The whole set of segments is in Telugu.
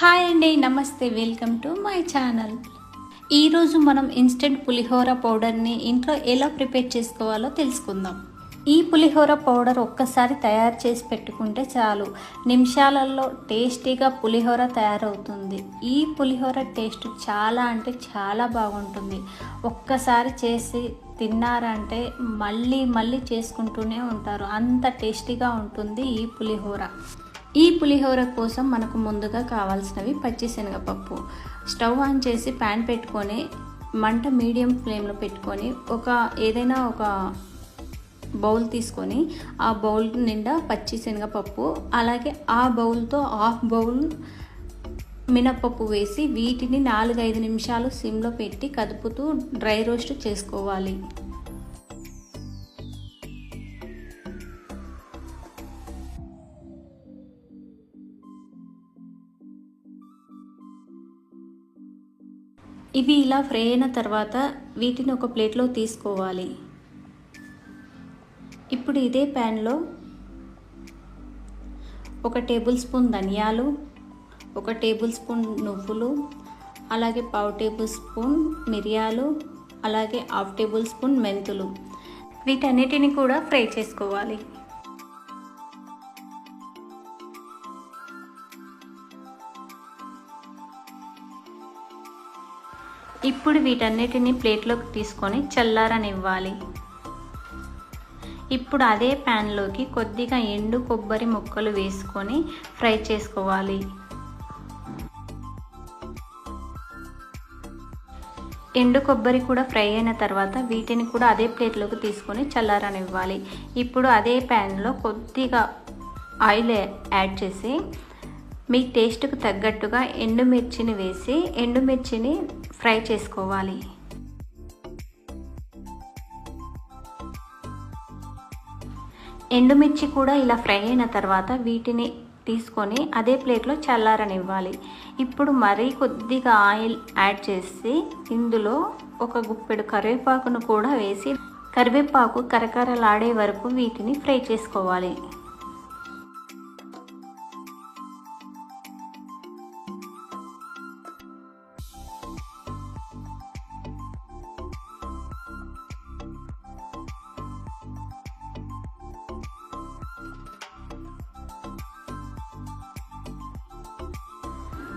హాయ్ అండి నమస్తే వెల్కమ్ టు మై ఛానల్. ఈరోజు మనం ఇన్స్టెంట్ పులిహోర పౌడర్ని ఇంట్లో ఎలా ప్రిపేర్ చేసుకోవాలో తెలుసుకుందాం. ఈ పులిహోర పౌడర్ ఒక్కసారి తయారు చేసి పెట్టుకుంటే చాలు. నిమిషాలలో టేస్టీగా పులిహోర తయారవుతుంది. ఈ పులిహోర టేస్ట్ చాలా అంటే చాలా బాగుంటుంది. ఒక్కసారి చేసి తిన్నారంటే మళ్ళీ మళ్ళీ చేసుకుంటూనే ఉంటారు. అంత టేస్టీగా ఉంటుంది ఈ పులిహోర. ఈ పులిహోర కోసం మనకు ముందుగా కావాల్సినవి పచ్చిశనగపప్పు స్టవ్ ఆన్ చేసి ప్యాన్ పెట్టుకొని మంట మీడియం ఫ్లేమ్లో పెట్టుకొని ఒక ఏదైనా ఒక బౌల్ తీసుకొని ఆ బౌల్ నిండా పచ్చి శనగపప్పు అలాగే ఆ బౌల్తో హాఫ్ బౌల్ మినప్పప్పు వేసి వీటిని నాలుగైదు నిమిషాలు సిమ్లో పెట్టి కదుపుతూ డ్రై రోస్ట్ చేసుకోవాలి. ఇవి ఇలా ఫ్రై అయిన తర్వాత వీటిని ఒక ప్లేట్లో తీసుకోవాలి. ఇప్పుడు ఇదే ప్యాన్లో ఒక టేబుల్ స్పూన్ ధనియాలు ఒక టేబుల్ స్పూన్ నువ్వులు అలాగే పావు టేబుల్ స్పూన్ మిరియాలు అలాగే హాఫ్ టేబుల్ స్పూన్ మెంతులు. వీటన్నిటిని కూడా ఫ్రై చేసుకోవాలి. ఇప్పుడు వీటన్నిటిని ప్లేట్లోకి తీసుకొని చల్లారనివ్వాలి. ఇప్పుడు అదే ప్యాన్లోకి కొద్దిగా ఎండు కొబ్బరి ముక్కలు వేసుకొని ఫ్రై చేసుకోవాలి. ఎండు కొబ్బరి కూడా ఫ్రై అయిన తర్వాత వీటిని కూడా అదే ప్లేట్లోకి తీసుకొని చల్లారనివ్వాలి. ఇప్పుడు అదే ప్యాన్లో కొద్దిగా ఆయిల్ యాడ్ చేసి మీ టేస్ట్కు తగ్గట్టుగా ఎండుమిర్చిని వేసి ఎండుమిర్చిని ఫ్రై చేసుకోవాలి. ఎండుమిర్చి కూడా ఇలా ఫ్రై అయిన తర్వాత వీటిని తీసుకొని అదే ప్లేట్లో చల్లారనివ్వాలి. ఇప్పుడు మరీ కొద్దిగా ఆయిల్ యాడ్ చేసి ఇందులో ఒక గుప్పెడు కరివేపాకును కూడా వేసి కరివేపాకు కరకరలాడే వరకు వీటిని ఫ్రై చేసుకోవాలి.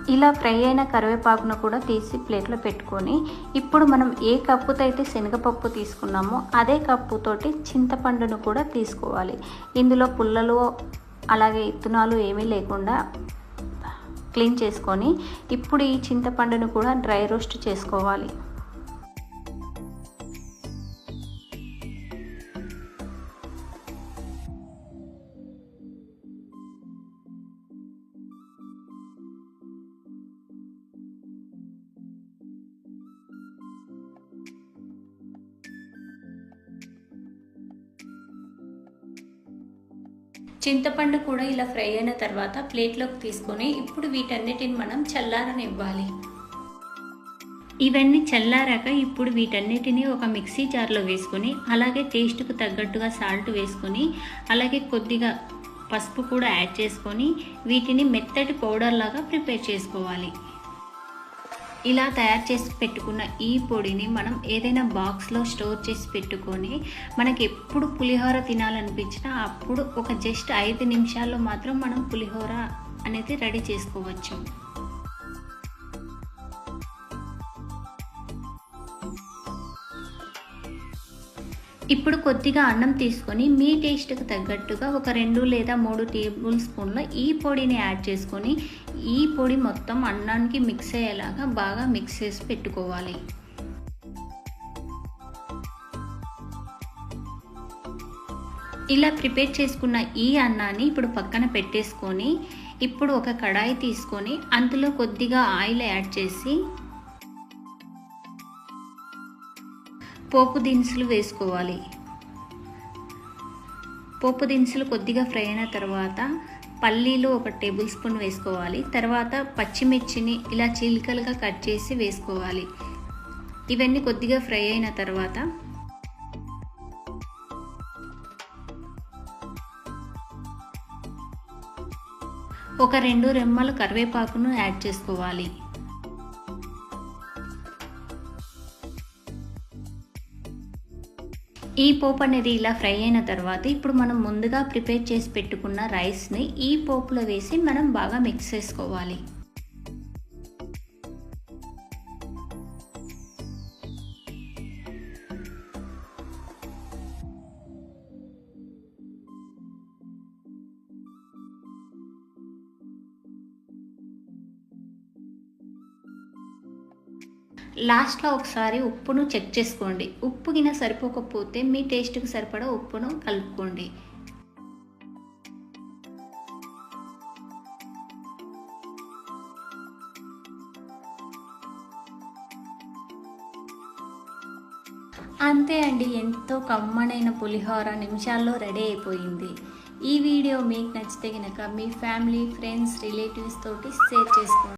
ఇలా ఫ్రై అయిన కరివేపాకును కూడా తీసి ప్లేట్లో పెట్టుకొని ఇప్పుడు మనం ఏ కప్పుతో అయితే శనగపప్పు తీసుకున్నామో అదే కప్పుతోటి చింతపండును కూడా తీసుకోవాలి. ఇందులో పుల్లలు అలాగే ఇత్తనాలు ఏమీ లేకుండా క్లీన్ చేసుకొని ఇప్పుడు ఈ చింతపండును కూడా డ్రై రోస్ట్ చేసుకోవాలి. చింతపండు కూడా ఇలా ఫ్రై అయిన తర్వాత ప్లేట్లోకి తీసుకొని ఇప్పుడు వీటన్నిటిని మనం చల్లారనివ్వాలి. ఇవన్నీ చల్లారాక ఇప్పుడు వీటన్నిటిని ఒక మిక్సీ జార్లో వేసుకొని అలాగే టేస్ట్కు తగ్గట్టుగా సాల్ట్ వేసుకొని అలాగే కొద్దిగా పసుపు కూడా యాడ్ చేసుకొని వీటిని మెత్తటి పౌడర్ లాగా ప్రిపేర్ చేసుకోవాలి. ఇలా తయారు చేసి పెట్టుకున్న ఈ పొడిని మనం ఏదైనా బాక్స్లో స్టోర్ చేసి పెట్టుకొని మనకి ఎప్పుడు పులిహోర తినాలనిపించినా అప్పుడు ఒక జస్ట్ ఐదు నిమిషాల్లో మాత్రం మనం పులిహోర అనేది రెడీ చేసుకోవచ్చు. ఇప్పుడు కొద్దిగా అన్నం తీసుకొని మీ టేస్ట్కి తగ్గట్టుగా ఒక రెండు లేదా మూడు టేబుల్ స్పూన్ల ఈ పొడిని యాడ్ చేసుకొని ఈ పొడి మొత్తం అన్నానికి మిక్స్ అయ్యేలాగా బాగా మిక్స్ చేసి పెట్టుకోవాలి. ఇలా ప్రిపేర్ చేసుకున్న ఈ అన్నాన్ని ఇప్పుడు పక్కన పెట్టేసుకొని ఇప్పుడు ఒక కడాయి తీసుకొని అందులో కొద్దిగా ఆయిల్ యాడ్ చేసి పోపు దినుసులు వేసుకోవాలి. పోపు దినుసులు కొద్దిగా ఫ్రై అయిన తర్వాత పల్లీలు ఒక టేబుల్ స్పూన్ వేసుకోవాలి. తర్వాత పచ్చిమిర్చిని ఇలా చీలికలుగా కట్ చేసి వేసుకోవాలి. ఇవన్నీ కొద్దిగా ఫ్రై అయిన తర్వాత ఒక రెండు రెమ్మలు కరివేపాకును యాడ్ చేసుకోవాలి. ఈ పోపు అనేది ఇలా ఫ్రై అయిన తర్వాత ఇప్పుడు మనం ముందుగా ప్రిపేర్ చేసి పెట్టుకున్న రైస్ని ఈ పోపులో వేసి మనం బాగా మిక్స్ చేసుకోవాలి. లాస్ట్లో ఒకసారి ఉప్పును చెక్ చేసుకోండి. ఉప్పు గిన సరిపోకపోతే మీ టేస్ట్కి సరిపడా ఉప్పును కలుపుకోండి. అంతే అండి ఎంతో కమ్మనైన పులిహోర నిమిషాల్లో రెడీ అయిపోయింది. ఈ వీడియో మీకు నచ్చితే కనుక మీ ఫ్యామిలీ ఫ్రెండ్స్ రిలేటివ్స్ తోటి షేర్ చేసుకోండి.